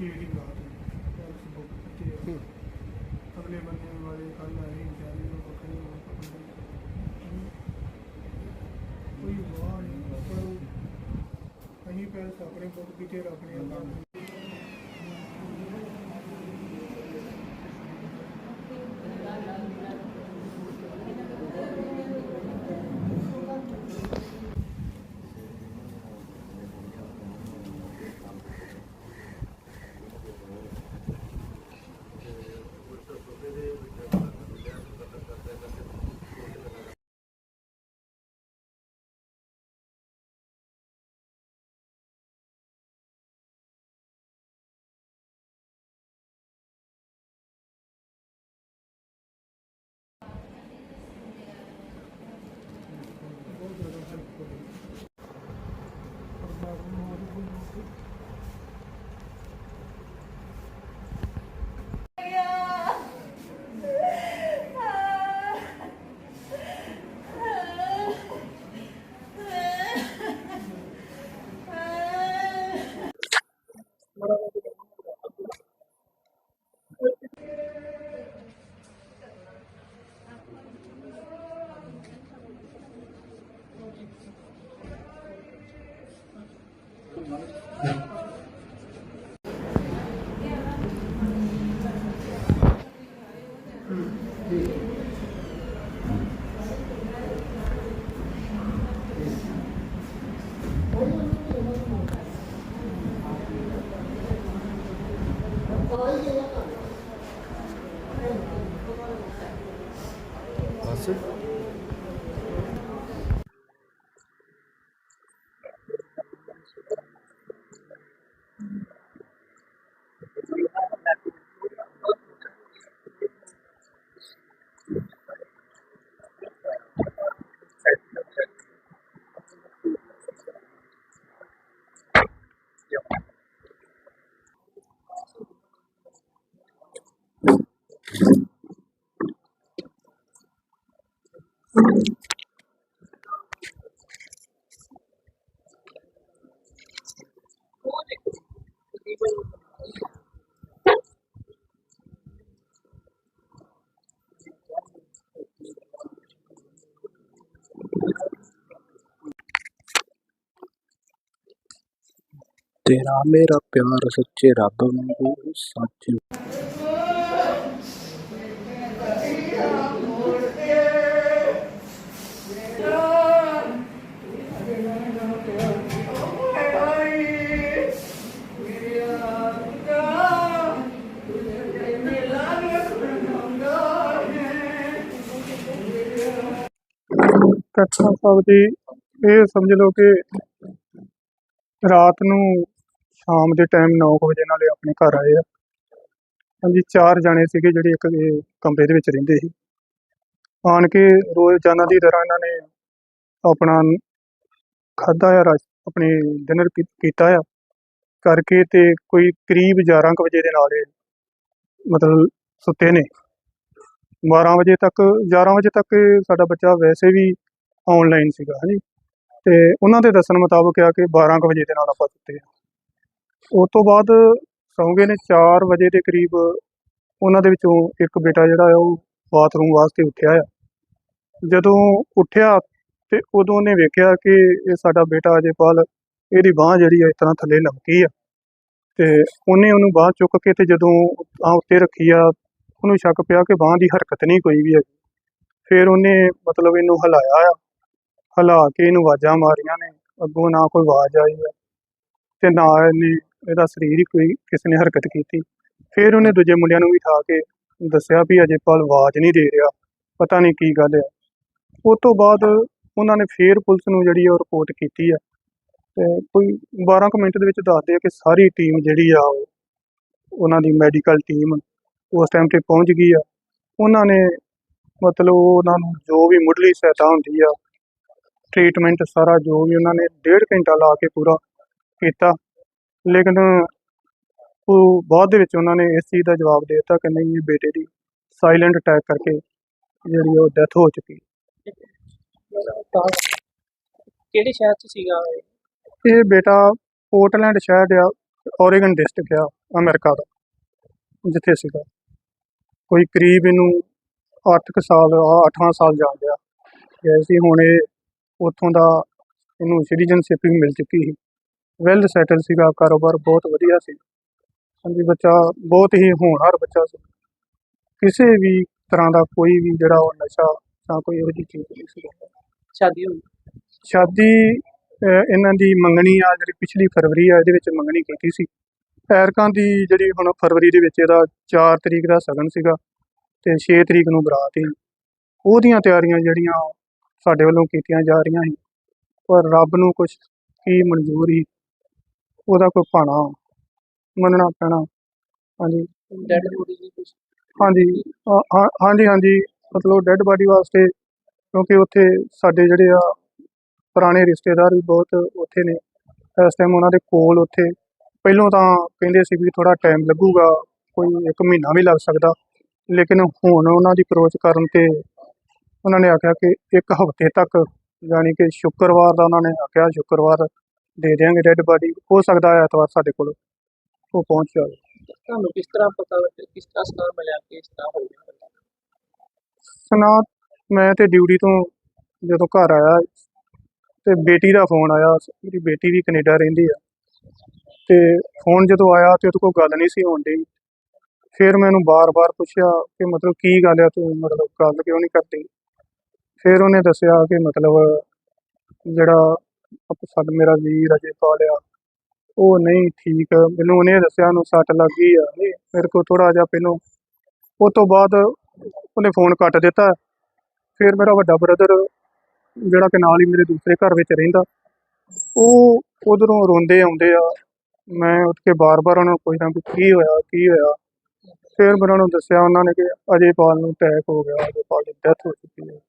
ਛੇ ਦੀ ਰਾਤ ਨੂੰ ਆ। ਅਗਲੇ ਬੰਦੇ ਵਾਲੇ ਕੱਲ ਆਏ ਵਿਚਾਰੇ ਪਕੜੇ ਉਹ ਪਕੜੇ ਕੋਈ ਵਾਹ ਨਹੀਂ ਪਰ ਅਸੀਂ ਪੈਲਸ ਆਪਣੇ ਬੁੱਕ ਕੀਤੇ ਰੱਖਣੇ ਆ ਕੰਮ 음. 왔을? ਤੇਰਾ ਮੇਰਾ ਪਿਆਰ ਸੱਚੇ ਰੱਬ ਵਾਂਗੂ ਸੱਚ ਕਟਰਾ ਸਾਹਿਬ ਦੀ ਇਹ ਸਮਝ ਲਓ ਕਿ ਰਾਤ ਨੂੰ ਸ਼ਾਮ ਦੇ ਟਾਈਮ 9 ਵਜੇ ਨਾਲੇ ਆਪਣੇ ਘਰ ਆਏ ਆ। ਹਾਂਜੀ, ਚਾਰ ਜਾਣੇ ਸੀਗੇ ਜਿਹੜੇ ਇੱਕ ਕਮਰੇ ਦੇ ਵਿੱਚ ਰਹਿੰਦੇ ਸੀ। ਆਣ ਕੇ ਰੋਜ਼ਾਨਾ ਦੀ ਤਰ੍ਹਾਂ ਇਹਨਾਂ ਨੇ ਆਪਣਾ ਖਾਧਾ ਆ, ਰਾਜ ਆਪਣੇ ਡਿਨਰ ਕੀਤਾ ਆ। ਕਰਕੇ ਤੇ ਕੋਈ ਕਰੀਬ 11 ਕੁ ਵਜੇ ਦੇ ਨਾਲ ਮਤਲਬ ਸੁੱਤੇ ਨੇ। 12 ਵਜੇ ਤੱਕ 11 ਵਜੇ ਤੱਕ ਸਾਡਾ ਬੱਚਾ ਵੈਸੇ ਵੀ ਆਨਲਾਈਨ ਸੀਗਾ ਹਾਂਜੀ ਤੇ ਉਹਨਾਂ ਦੇ ਦੱਸਣ ਮੁਤਾਬਕ ਆ ਕਿ 12 ਕੁ ਵਜੇ ਦੇ ਨਾਲ ਆਪਾਂ ਸੁੱਤੇ ਆ। ਉਸ ਤੋਂ ਬਾਅਦ ਸੌਂਗੇ ਨੇ 4 ਵਜੇ ਦੇ ਕਰੀਬ ਉਹਨਾਂ ਦੇ ਵਿੱਚੋਂ ਇੱਕ ਬੇਟਾ ਜਿਹੜਾ ਆ, ਉਹ ਬਾਥਰੂਮ ਵਾਸਤੇ ਉੱਠਿਆ ਆ। ਜਦੋਂ ਉੱਠਿਆ ਤੇ ਉਦੋਂ ਉਹਨੇ ਵੇਖਿਆ ਕਿ ਇਹ ਸਾਡਾ ਬੇਟਾ ਅਜੇਪਾਲ ਇਹਦੀ ਬਾਹ ਜਿਹੜੀ ਆ, ਇਸ ਤਰ੍ਹਾਂ ਥੱਲੇ ਲਮਕੀ ਆ। ਤੇ ਉਹਨੇ ਉਹਨੂੰ ਬਾਹ ਚੁੱਕ ਕੇ ਤੇ ਜਦੋਂ ਆ ਉੱਤੇ ਰੱਖੀ ਆ, ਉਹਨੂੰ ਸ਼ੱਕ ਪਿਆ ਕਿ ਬਾਹ ਦੀ ਹਰਕਤ ਨਹੀਂ ਕੋਈ ਵੀ ਹੈਗੀ। ਫਿਰ ਉਹਨੇ ਮਤਲਬ ਇਹਨੂੰ ਹਿਲਾਇਆ ਆ। ਹਿਲਾ ਕੇ ਇਹਨੂੰ ਆਵਾਜ਼ਾਂ ਮਾਰੀਆਂ ਨੇ, ਅੱਗੋਂ ਨਾ ਕੋਈ ਆਵਾਜ਼ ਆਈ ਹੈ ਤੇ ਨਾ ਇਹਨੇ ਇਹਦਾ ਸਰੀਰ ਹੀ ਕੋਈ ਕਿਸੇ ਨੇ ਹਰਕਤ ਕੀਤੀ। ਫਿਰ ਉਹਨੇ ਦੂਜੇ ਮੁੰਡਿਆਂ ਨੂੰ ਵੀ ਠਾ ਕੇ ਦੱਸਿਆ ਵੀ ਅਜੇ ਪਾਲ ਆਵਾਜ਼ ਨਹੀਂ ਦੇ ਰਿਹਾ, ਪਤਾ ਨਹੀਂ ਕੀ ਗੱਲ ਹੈ। ਉਸ ਤੋਂ ਬਾਅਦ ਉਹਨਾਂ ਨੇ ਫੇਰ ਪੁਲਿਸ ਨੂੰ ਜਿਹੜੀ ਆ ਉਹ ਰਿਪੋਰਟ ਕੀਤੀ ਹੈ ਤੇ ਕੋਈ 12 ਕੁ ਮਿੰਟ ਦੇ ਵਿੱਚ ਦੱਸਦੇ ਆ ਕਿ ਸਾਰੀ ਟੀਮ ਜਿਹੜੀ ਆ ਉਹ, ਉਹਨਾਂ ਦੀ ਮੈਡੀਕਲ ਟੀਮ ਉਸ ਟਾਈਮ ਤੇ ਪਹੁੰਚ ਗਈ ਆ। ਉਹਨਾਂ ਨੇ ਮਤਲਬ ਉਹਨਾਂ ਨੂੰ ਜੋ ਵੀ ਮੁੱਢਲੀ ਸਹਾਇਤਾ ਹੁੰਦੀ ਆ ਟ੍ਰੀਟਮੈਂਟ ਸਾਰਾ ਜੋ ਵੀ ਉਹਨਾਂ ਨੇ ਡੇਢ ਘੰਟਾ ਲਾ ਕੇ ਪੂਰਾ ਕੀਤਾ। ਲੇਕਿਨ ਉਹ ਬਾਅਦ ਦੇ ਵਿੱਚ ਉਹਨਾਂ ਨੇ ਇਸ ਚੀਜ਼ ਦਾ ਜਵਾਬ ਦੇ ਦਿੱਤਾ ਕਿ ਨਹੀਂ ਇਹ ਬੇਟੇ ਦੀ ਸਾਇਲੈਂਟ ਅਟੈਕ ਕਰਕੇ ਜਿਹੜੀ ਉਹ ਡੈਥ ਹੋ ਚੁੱਕੀ ਕਿਹੜੇ ਸ਼ਹਿਰ ਚ ਸੀਗਾ ਇਹ? ਬੇਟਾ ਪੋਰਟਲੈਂਡ ਸ਼ਹਿਰ ਆ ਓਰੇਗਨ ਡਿਸਟ੍ਰਿਕਟ ਆ ਅਮਰੀਕਾ ਦਾ ਜਿੱਥੇ ਸੀਗਾ। ਕੋਈ ਕਰੀਬ ਇਹਨੂੰ 8 ਸਾਲ 8ਵਾਂ ਸਾਲ ਜਾ ਗਿਆ ਗਏ ਸੀ ਹੁਣ ਇਹ ਉੱਥੋਂ ਦਾ ਇਹਨੂੰ ਸਿਟੀਜ਼ਨਸ਼ਿਪ ਵੀ ਮਿਲ ਚੁੱਕੀ ਸੀ। ਵੈਲ ਸੈਟਲ ਸੀਗਾ ਕਾਰੋਬਾਰ ਬਹੁਤ ਵਧੀਆ ਸੀ। ਹਾਂਜੀ ਬੱਚਾ ਬਹੁਤ ਹੀ ਹੋਣਹਾਰ ਬੱਚਾ ਸੀ। ਕਿਸੇ ਵੀ ਤਰ੍ਹਾਂ ਦਾ ਕੋਈ ਵੀ ਜਿਹੜਾ ਉਹ ਨਸ਼ਾ ਜਾਂ ਕੋਈ ਇਹੋ ਜਿਹੀ ਚੀਜ਼ ਨਹੀਂ ਸੀ। ਸ਼ਾਦੀ ਹੋਈ? ਸ਼ਾਦੀ ਇਹਨਾਂ ਦੀ ਮੰਗਣੀ ਆ ਜਿਹੜੀ ਪਿਛਲੀ ਫਰਵਰੀ ਆ ਇਹਦੇ ਵਿੱਚ ਮੰਗਣੀ ਕੀਤੀ ਸੀ। ਐਰਕਾਂ ਦੀ ਜਿਹੜੀ ਹੁਣ ਫਰਵਰੀ ਦੇ ਵਿੱਚ ਇਹਦਾ 4 ਤਰੀਕ ਦਾ ਸਗਨ ਸੀਗਾ ਤੇ 6 ਤਰੀਕ ਨੂੰ ਬਰਾਤ ਸੀ। ਉਹਦੀਆਂ ਤਿਆਰੀਆਂ ਜਿਹੜੀਆਂ ਸਾਡੇ ਵੱਲੋਂ ਕੀਤੀਆਂ ਜਾ ਰਹੀਆਂ ਸੀ। ਪਰ ਰੱਬ ਨੂੰ ਕੁਝ ਕੀ ਮਨਜ਼ੂਰ ਉਹਦਾ ਕੋਈ ਭਾਣਾ ਮੰਨਣਾ ਪੈਣਾ। ਹਾਂਜੀ। ਡੈਡ ਬੋਡੀ ਦੀ ਕੁਛ। ਹਾਂਜੀ। ਹਾਂਜੀ ਹਾਂਜੀ। ਮਤਲਬ ਡੈੱਡ ਬਾਡੀ ਵਾਸਤੇ ਕਿਉਂਕਿ ਉੱਥੇ ਸਾਡੇ ਜਿਹੜੇ ਆ ਪੁਰਾਣੇ ਰਿਸ਼ਤੇਦਾਰ ਵੀ ਬਹੁਤ ਉੱਥੇ ਨੇ। ਇਸ ਟਾਈਮ ਉਹਨਾਂ ਦੇ ਕੋਲ ਉੱਥੇ ਪਹਿਲੋਂ ਤਾਂ ਕਹਿੰਦੇ ਸੀ ਵੀ ਥੋੜਾ ਟਾਈਮ ਲੱਗੂਗਾ ਕੋਈ ਇੱਕ ਮਹੀਨਾ ਵੀ ਲੱਗ ਸਕਦਾ। ਲੇਕਿਨ ਹੁਣ ਉਹਨਾਂ ਦੀ ਅਪਰੋਚ ਕਰਨ ਤੇ ਉਹਨਾਂ ਨੇ ਆਖਿਆ ਕਿ ਇੱਕ ਹਫ਼ਤੇ ਤੱਕ ਯਾਨੀ ਕਿ ਸ਼ੁੱਕਰਵਾਰ ਦਾ ਉਹਨਾਂ ਨੇ ਆਖਿਆ ਸ਼ੁੱਕਰਵਾਰ ਦੇ ਦਿਆਂਗੇ ਡੈੱਡ ਬਾਡੀ ਹੋ ਸਕਦਾ ਹੈ ਐਤਵਾਰ ਸਾਡੇ ਕੋਲ ਉਹ ਪਹੁੰਚ ਜਾਵੇ। ਤੁਹਾਨੂੰ ਕਿਸ ਤਰ੍ਹਾਂ ਪਤਾ ਲੱਗਿਆ ਕਿਸ ਤਰ੍ਹਾਂ ਸਲਾਹ ਮਿਲਿਆ ਕਿ ਇਸ ਤਰ੍ਹਾਂ ਹੋ ਗਿਆ? ਸੁਣਾ ਮੈਂ ਤੇ ਡਿਊਟੀ ਤੋਂ ਜਦੋਂ ਘਰ ਆਇਆ ਤੇ ਬੇਟੀ ਦਾ ਫੋਨ ਆਇਆ ਮੇਰੀ ਬੇਟੀ ਵੀ ਕੈਨੇਡਾ ਰਹਿੰਦੀ ਆ। ਤੇ ਫੋਨ ਜਦੋਂ ਆਇਆ ਤੇ ਉਹਦੇ ਕੋਲ ਗੱਲ ਨਹੀਂ ਸੀ ਹੋਣ ਡਈ। ਫਿਰ ਮੈਨੂੰ ਬਾਰ-ਬਾਰ ਪੁੱਛਿਆ ਕਿ ਮਤਲਬ ਕੀ ਗੱਲ ਆ ਤੂੰ? ਮਤਲਬ ਗੱਲ ਕਿਉਂ ਨਹੀਂ ਕਰਦੀ? ਫਿਰ ਉਹਨੇ ਦੱਸਿਆ ਕਿ ਮਤਲਬ ਜਿਹੜਾ ਆਪ- ਸਾਡਾ ਮੇਰਾ ਵੀਰ ਅਜੇ ਪਾਲਿਆ ਉਹ ਨਹੀਂ ਠੀਕ। ਮੈਨੂੰ ਉਹਨੇ ਦੱਸਿਆ ਉਹਨੂੰ ਸੱਟ ਲੱਗ ਗਈ ਆ। ਮੇਰੇ ਕੋਲ ਥੋੜਾ ਜਿਹਾ ਪਹਿਲੋਂ ਉਹ ਤੋਂ ਬਾਅਦ ਉਹਨੇ ਫੋਨ ਕੱਟ ਦਿੱਤਾ। ਫਿਰ ਮੇਰਾ ਵੱਡਾ ਬ੍ਰਦਰ ਜਿਹੜਾ ਕਿ ਨਾਲ ਹੀ ਮੇਰੇ ਦੂਸਰੇ ਘਰ ਵਿੱਚ ਰਹਿੰਦਾ, ਉਹ ਉਧਰੋਂ ਰੋਂਦੇ ਆਉਂਦੇ ਆ। ਮੈਂ ਉੱਠ ਕੇ ਬਾਰ-ਬਾਰ ਉਹਨਾਂ ਨੂੰ ਪੁੱਛਦਾ ਵੀ ਕੀ ਹੋਇਆ ਕੀ ਹੋਇਆ? ਫਿਰ ਮੈਂ ਉਹਨਾਂ ਨੂੰ ਦੱਸਿਆ, ਉਹਨਾਂ ਨੇ ਕਿ ਅਜੇ ਪਾਲ ਨੂੰ ਅਟੈਕ ਹੋ ਗਿਆ, ਅਜੇ ਪਾਲ ਦੀ ਡੈਥ ਹੋ ਚੁੱਕੀ ਹੈ